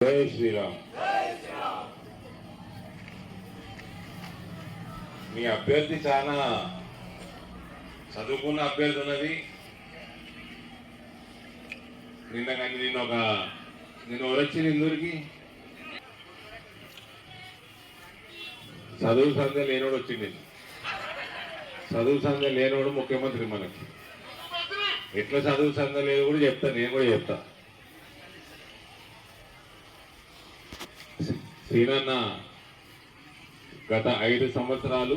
జై శ్రీరామ్. మీ అభ్యర్థి చాలా చదువుకున్న అభ్యర్థి ఉన్నది. నిన్న కానీ నేను ఒక నేను ఎవరొచ్చింది ఇందూరికి? చదువు సంధ్య లేనోడు వచ్చింది చదువు సంధ్య లేనోడు ముఖ్యమంత్రి మనకి. ఎట్లా చదువు సంధ్య లేదు కూడా చెప్తా నేను కూడా చెప్తాను శ్రీనన్న గత ఐదు సంవత్సరాలు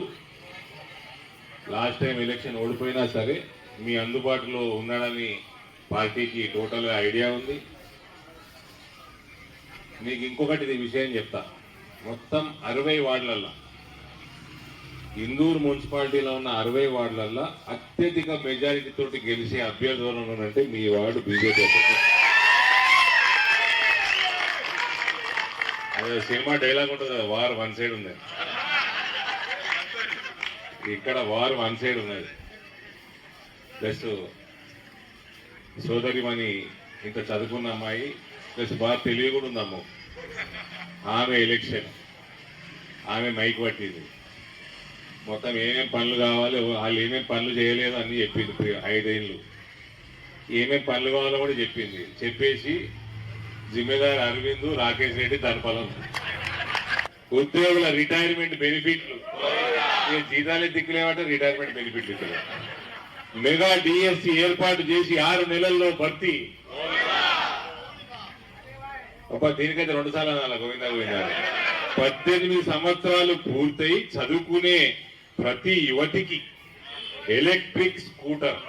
లాస్ట్ టైం ఎలక్షన్ ఓడిపోయినా సరే మీ అందుబాటులో ఉన్నాడని పార్టీకి టోటల్గా ఐడియా ఉంది. మీకు ఇంకొకటి ఇది విషయం చెప్తా. మొత్తం అరవై వార్డులల్లో ఇందూరు మున్సిపాలిటీలో ఉన్న అరవై వార్డులల్లో అత్యధిక మెజారిటీ తోటి గెలిచే అభ్యర్థులు ఉన్నారంటే మీ వార్డు బీజేపీ సినిమా డైలాగ్ ఉంటుంది కదా వార్ వన్ సైడ్ ఉంది. ఇక్కడ వార్ వన్ సైడ్ ఉన్నది. ప్లస్ సోదరిమణి ఇంత చదువుకున్న అమ్మాయి ప్లస్ బాగా తెలివి కూడా ఉంది అమ్మ. ఆమె ఎలక్షన్ ఆమె మైక్ పట్టింది. మొత్తం ఏమేం పనులు కావాలి వాళ్ళు ఏమేం పనులు చేయలేదు అని చెప్పింది ఐదేళ్ళు. ఏమేం పనులు కావాలో కూడా చెప్పింది. చెప్పేసి జిమ్మెదార్ అరవింద్ రాకేష్ రెడ్డి ధనపలం ఉద్యోగుల రిటైర్మెంట్ బెనిఫిట్లు. జీతాలే దిక్కులేమంటే రిటైర్మెంట్ బెనిఫిట్లు ఇక్కడ మెగా డిఎస్సి ఏర్పాటు చేసి ఆరు నెలల్లో భర్తీ. ఒక దీనికైతే రెండు సార్లు అనాలి గోవిందా గోవిందా? పద్దెనిమిది సంవత్సరాలు పూర్తయి చదువుకునే ప్రతి యువతికి ఎలక్ట్రిక్ స్కూటర్.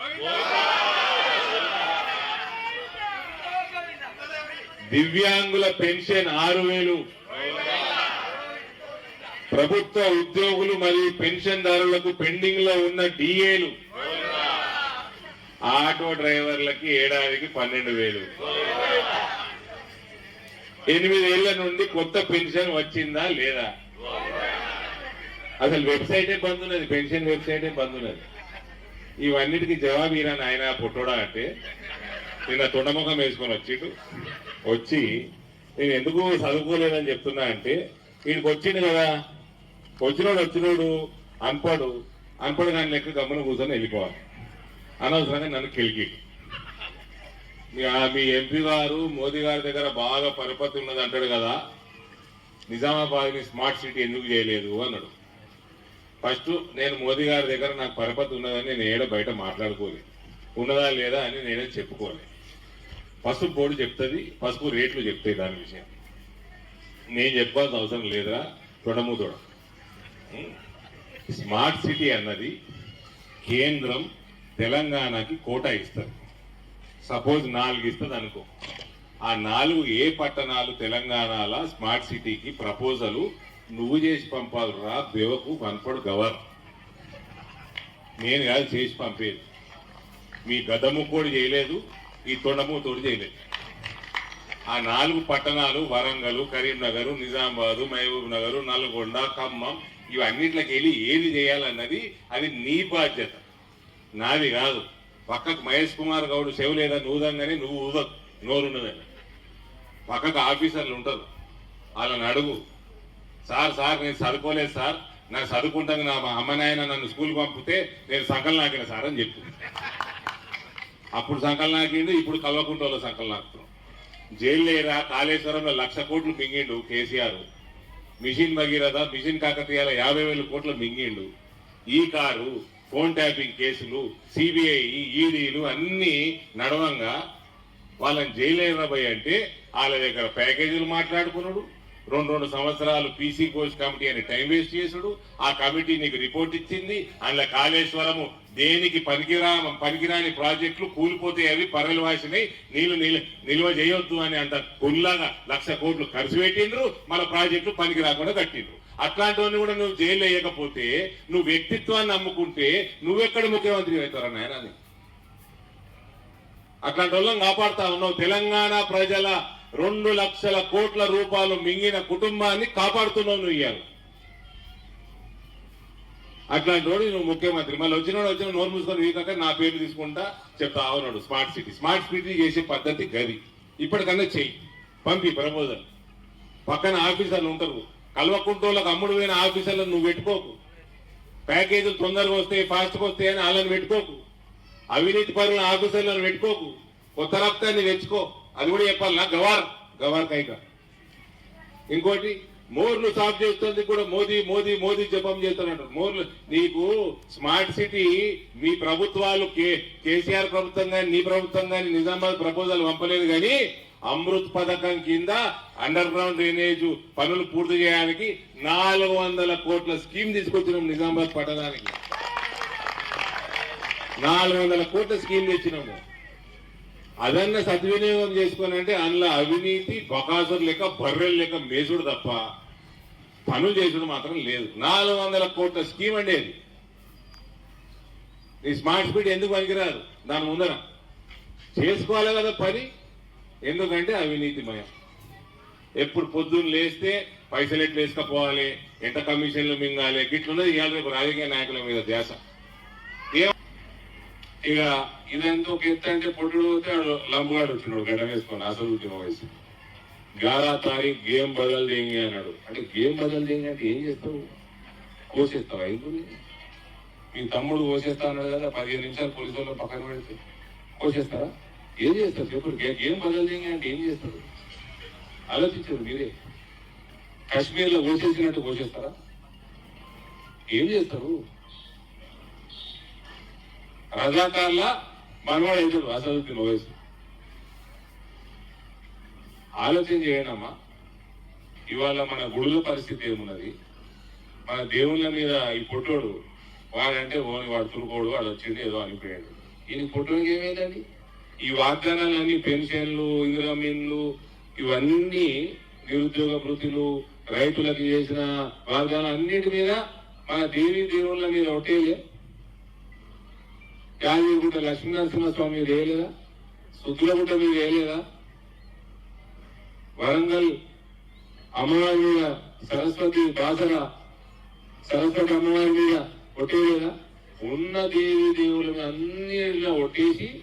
దివ్యాంగుల పెన్షన్ ఆరు వేలు. ప్రభుత్వ ఉద్యోగులు మరియు పెన్షన్దారులకు పెండింగ్లో ఉన్న డిఏలు. ఆటో డ్రైవర్లకి ఏడాదికి పన్నెండు వేలు. ఎనిమిదేళ్ళ నుండి కొత్త పెన్షన్ వచ్చిందా లేదా? అసలు వెబ్సైటే బంద్ ఉన్నది పెన్షన్ వెబ్సైటే బంద్ ఉన్నది. ఇవన్నిటికి జవాబు ఈయన ఆయన పుట్టోడా అంటే నిన్న తొండముఖం వేసుకొని వచ్చిండు. వచ్చి నేను ఎందుకు చదువుకోలేదని చెప్తున్నా అంటే వీడికి వచ్చిండు కదా. వచ్చినోడు వచ్చినోడు అన్పడు అన్పడు కానీ లెక్క గమ్మున కూర్చొని వెళ్ళిపోవాలి. అనవసరంగా నన్ను కిలికి. మీ ఎంపీ గారు మోదీ గారి దగ్గర బాగా పరపతి ఉన్నది అంటాడు కదా. నిజామాబాద్ని స్మార్ట్ సిటీ ఎందుకు చేయలేదు అన్నాడు. ఫస్ట్ నేను మోదీ గారి దగ్గర నాకు పరపతి ఉన్నదని నేను ఏడ బయట మాట్లాడుకోలేదు. ఉన్నదా లేదా అని నేనే చెప్పుకోలేదు పసుపు బోర్డు చెప్తుంది పసుపు రేట్లు చెప్తాయి దాని విషయం. నేను చెప్పాల్సిన అవసరం లేదురా తొడము తొడ స్మార్ట్ సిటీ అన్నది కేంద్రం తెలంగాణకి కోటా ఇస్తుంది. సపోజ్ నాలుగు ఇస్తుంది అనుకో. ఆ నాలుగు ఏ పట్టణాలు తెలంగాణల స్మార్ట్ సిటీకి ప్రపోజలు నువ్వు చేసి పంపాలిరా బేవకు పనపడు గవర్. నేను కాదు చేసి పంపేది. మీ గదము కూడా చేయలేదు ఈ తొండము తోడు చేయలేదు ఆ నాలుగు పట్టణాలు వరంగల్ కరీంనగర్ నిజామాబాద్ మహబూబ్ నగర్ నల్గొండ ఖమ్మం ఇవన్నిట్లకి వెళ్ళి ఏది చేయాలన్నది అది నీ బాధ్యత. నాది కాదు. పక్కకు మహేష్ కుమార్ గౌడ్ సేవ లేదా నువ్వుదంగానే నువ్వు ఊదకు. నోరున్నదని పక్కకు ఆఫీసర్లు ఉంటారు. వాళ్ళని అడుగు. సార్ సార్ నేను చదువుకోలేదు సార్. నాకు చదువుకుంటాను నా అమ్మ నాయన నన్ను స్కూల్ పంపితే నేను సంకల్ నాకిన సార్ అని చెప్పు. అప్పుడు సంకల్ నాకిండు ఇప్పుడు కల్వకుంటలో సంకల్ నాకుతున్నాం జైలు లేరా? కాళేశ్వరంలో లక్ష కోట్లు మింగిండు కేసీఆర్. మిషన్ భగీరథ మిషన్ కాకతీయాల యాభై వేల కోట్లు మింగిండు. ఈ కారు ఫోన్ ట్యాపింగ్ కేసులు సిబిఐ ఈడీలు అన్నీ నడవంగా. వాళ్ళని జైలు పోయి అంటే వాళ్ళ దగ్గర ప్యాకేజీలు మాట్లాడుకున్నాడు. రెండు రెండు సంవత్సరాలు పీసీ కోచ్ కమిటీ అని టైం వేస్ట్ చేసుడు ఆ కమిటీ నీకు రిపోర్ట్ ఇచ్చింది. అందులో కాళేశ్వరము దేనికి పనికిరా పనికిరాని ప్రాజెక్టులు కూలిపోతాయి అవి పరలు వాసినాయి నీళ్ళు నిల్వ చేయొద్దు అని అంత కుల్లాగా లక్ష కోట్లు ఖర్చు పెట్టిండ్రు. మన ప్రాజెక్టులు పనికి రాకుండా కట్టిండ్రు. అట్లాంటివన్నీ కూడా నువ్వు జైలు వేయకపోతే నువ్వు వ్యక్తిత్వాన్ని నమ్ముకుంటే నువ్వెక్కడ ముఖ్యమంత్రి అవుతారా నాయన అట్లాంటి వాళ్ళని కాపాడుతా ఉన్నావు. తెలంగాణ ప్రజల రెండు లక్షల కోట్ల రూపాయలు మింగిన కుటుంబాన్ని కాపాడుతున్నావు నువ్వు ఇవ్వాలి అట్లాంటి వాడు నువ్వు ముఖ్యమంత్రి. మళ్ళీ వచ్చినోడు వచ్చిన నోరు మూసుకొని వీకాక నా పేరు తీసుకుంటా చెప్తా అవునాడు. స్మార్ట్ సిటీ స్మార్ట్ సిటీ చేసే పద్ధతి గది. ఇప్పటికన్నా చెయ్యి. పంపి ప్రపోజల్ పక్కన ఆఫీసర్లు ఉంటారు. కల్వకుంటోళ్ళకి అమ్ముడు పోయిన ఆఫీసర్లను నువ్వు పెట్టుకోకు. ప్యాకేజీలు తొందరగా వస్తాయి ఫాస్ట్గా వస్తాయి అని వాళ్ళని పెట్టుకోకు. అవినీతి పరుల ఆఫీసర్లను పెట్టుకోకు. కొత్త రక్తాన్ని తెచ్చుకో. అది కూడా చెప్పాలనా గవార్ గవార్ కైక. ఇంకోటి మోర్లు సాఫ్ చేస్తుంది కూడా మోదీ మోదీ మోదీ జపం చేస్తున్నట్టు మోర్లు నీకు స్మార్ట్ సిటీ మీ ప్రభుత్వాలు కే కేసీఆర్ ప్రభుత్వం కానీ నీ ప్రభుత్వం కానీ నిజామాబాద్ ప్రపోజల్ పంపలేదు కానీ అమృత్ పథకం కింద అండర్ గ్రౌండ్ డ్రైనేజ్ పనులు పూర్తి చేయడానికి నాలుగు వందల కోట్ల స్కీమ్ తీసుకొచ్చినాం నిజామాబాద్ పట్టణానికి. నాలుగు వందల కోట్ల స్కీమ్ తెచ్చినాము. అదన్న సద్వినియోగం చేసుకొని అంటే అందులో అవినీతి బకాసులు లెక్క బర్రెలు లెక్క మేసుడు తప్ప పనులు చేసుడు మాత్రం లేదు. నాలుగు వందల కోట్ల స్కీమ్ అండి అది ఈ స్మార్ట్ స్పీడ్ ఎందుకు పనికిరాదు? దాని ముందర. చేసుకోవాలి కదా పని ఎందుకంటే అవినీతిమయం. ఎప్పుడు పొద్దున్న లేస్తే పైసలు ఎట్లు వేసుకపోవాలి ఎంత కమిషన్లు మింగాలి గిట్లున్నది ఇవాళ రేపు రాజకీయ నాయకుల మీద ధ్యాస. ఇక ఇదెంతో ఎత్తు అంటే పొట్టుడు పోతే లంబగాడు వచ్చినాడు గడ్డ వేసుకొని అసలు వయసు. గారా తారీ గేమ్ బదల్ దేంగి అన్నాడు. అంటే గేమ్ బదల్ దేంగి అంటే ఏం చేస్తావు? కోసేస్తావు ఎందుకు మీ తమ్ముడు కోసేస్తా అన్నాడు కదా పదిహేను నిమిషాలు పోలీసు వాళ్ళు పక్కన పెడితే. కోసేస్తారా? ఏం చేస్తారు చెప్పు గేమ్ బదల్ దేంగి అంటే ఏం చేస్తారు ఆలోచించారు మీరే. కాశ్మీర్లో కోసేసినట్టు కోసేస్తారా? ఏం చేస్తారు రజాకార్ల మనవాడు అవుతాడు అసదుద్దీన్ ఓవైసీ ఆలోచన చేయనమ్మా ఇవాళ మన గుడుల పరిస్థితి ఏమున్నది? మన దేవుళ్ళ మీద ఈ పొట్టోడు వాడంటే ఓని వాడు తురుకోడు వాడు వచ్చింది ఏదో అనిపోయాడు. ఈయన పొట్టోడికి ఏమైందండి? ఈ వాగ్దానాలన్నీ పెన్షన్లు ఇందిరామీన్లు ఇవన్నీ నిరుద్యోగ వృత్తులు రైతులకు చేసిన వాగ్దానం అన్నిటి మీద మన దేవి దేవుళ్ళ మీద ఒట్టేలే యాదగిరిగుట్ట లక్ష్మీనరసింహస్వామి వేయలేదా? సుద్దులగుట్ట మీరు వేయలేదా? వరంగల్ అమ్మవారి మీద సరస్వతి బాసర సరస్వతి అమ్మవారి మీద ఒట్టేయలేదా? ఉన్న దేవి దేవుల మీద అన్నిటిలో ఒట్టేసి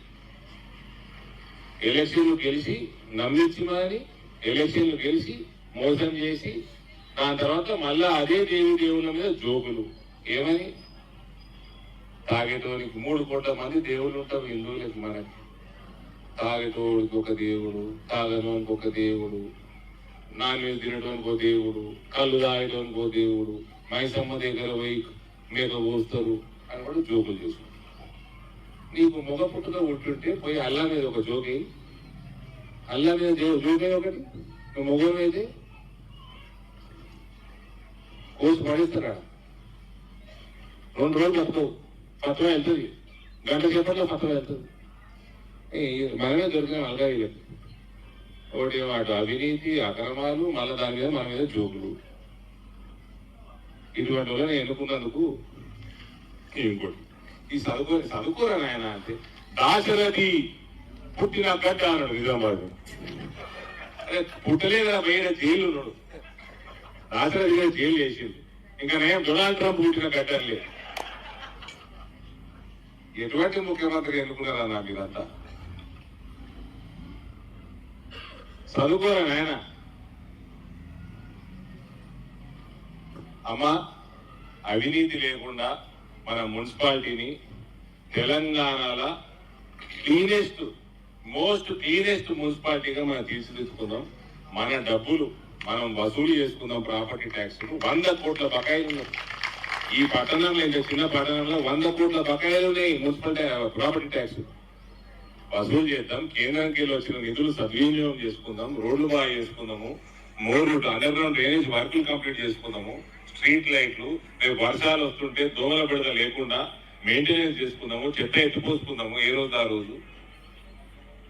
ఎలక్షన్లు గెలిచి నమ్మించి మాని ఎలక్షన్లు గెలిచి మోసం చేసి దాని తర్వాత మళ్ళా అదే దేవి దేవుల మీద జోకులు. ఏమని? తాగేటోడికి మూడు కోట్ల మంది దేవుళ్ళు ఉంటాం హిందువులకు మనకి. తాగేటోడికి ఒక దేవుడు తాగనోనికి ఒక దేవుడు నాన్ వెజ్ తినడానికి ఒక దేవుడు కళ్ళు తాగడానికి ఒక దేవుడు మైసమ్మ దగ్గర పోయి మేక పోస్తారు అని కూడా జోకులు చేసుకుంటారు నీకు మొగ పుట్టుక ఉంటుంటే పోయి అల్లా మీద ఒక జోకి అల్లా మీద జో- జోకే ఒకటి. నువ్వు మొగం అయితే కోసి పడేస్తారా? రెండు రోజులు తప్పవు ఫత్వ వెళ్తుంది గంట సేపట్లో ఫత్వ వెళ్తుంది మనమే దొరికిన అలగాయి ఒకటి వాటి అవినీతి అక్రమాలు మళ్ళీ దాని మీద మన మీద జోకులు. ఇటువంటి వాళ్ళని ఎన్నుకున్నందుకు ఇంకోటి ఈ చదువుకో చదువుకోరా నాయన అంటే. దాశరథి పుట్టిన గడ్డ అన్నాడు నిజామాబాద్. అరే పుట్టలేదా బయట జైలు ఉన్నాడు. దాశరథి గారు జైలు చేసింది ఇంకా నేను డొనాల్డ్ ట్రంప్ పుట్టిన గడ్డ లేదు ఎటువంటి ముఖ్యమంత్రి ఎన్నుకున్నారన్నా మీరంతా? చదువుకోరా నాయన. అమ్మా అవినీతి లేకుండా మన మున్సిపాలిటీని తెలంగాణలో క్లీనెస్ట్ మోస్ట్ క్లీనెస్ట్ మున్సిపాలిటీగా మనం తీర్చిదిద్దుకుందాం. మన డబ్బులు మనం వసూలు చేసుకుందాం ప్రాపర్టీ ట్యాక్స్ వంద కోట్ల బకాయిలు ఈ పట్టణంలో ఇంకా చిన్న పట్టణంలో వంద కోట్ల బకాయిలు ఉన్నాయి. మున్సిపల్ ప్రాపర్టీ ట్యాక్స్ వసూలు చేద్దాం. కేంద్రానికి వెళ్ళి వచ్చిన నిధులు సద్వినియోగం చేసుకుందాం. రోడ్లు బాగా చేసుకుందాము. మోర్ అండర్ గ్రౌండ్ డ్రైనేజ్ వర్కులు కంప్లీట్ చేసుకుందాము. స్ట్రీట్ లైట్లు రేపు వర్షాలు వస్తుంటే దోమల బిడత లేకుండా మెయింటెనెన్స్ చేసుకుందాము. చెత్త ఎత్తుపోసుకుందాము ఏ రోజు ఆ రోజు.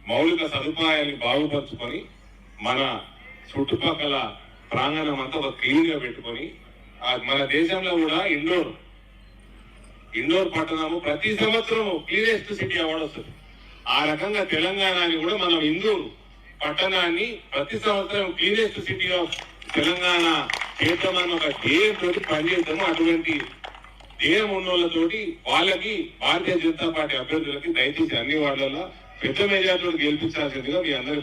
మౌలిక సదుపాయాన్ని బాగుపరుచుకొని మన చుట్టుపక్కల ప్రాంగణం అంతా ఒక క్లీన్గా పెట్టుకొని మన దేశంలో కూడా ఇండోర్ ఇండోర్ పట్టణము ప్రతి సంవత్సరం క్లీనెస్ట్ సిటీ అవార్డు వస్తుంది. ఆ రకంగా తెలంగాణని కూడా మనం ఇందూరు పట్టణాన్ని ప్రతి సంవత్సరం క్లీనెస్ట్ సిటీ ఆఫ్ తెలంగాణ చేద్దామని ఒక ధ్యేయం తోటి పనిచేద్దాము. అటువంటి ధ్యేయం ఉన్నోళ్ళతోటి వాళ్ళకి భారతీయ జనతా పార్టీ అభ్యర్థులకి దయచేసి అన్ని వార్డులలో పెద్ద మెజార్టీతో గెలిపించాల్సిందిగా మీ అందరి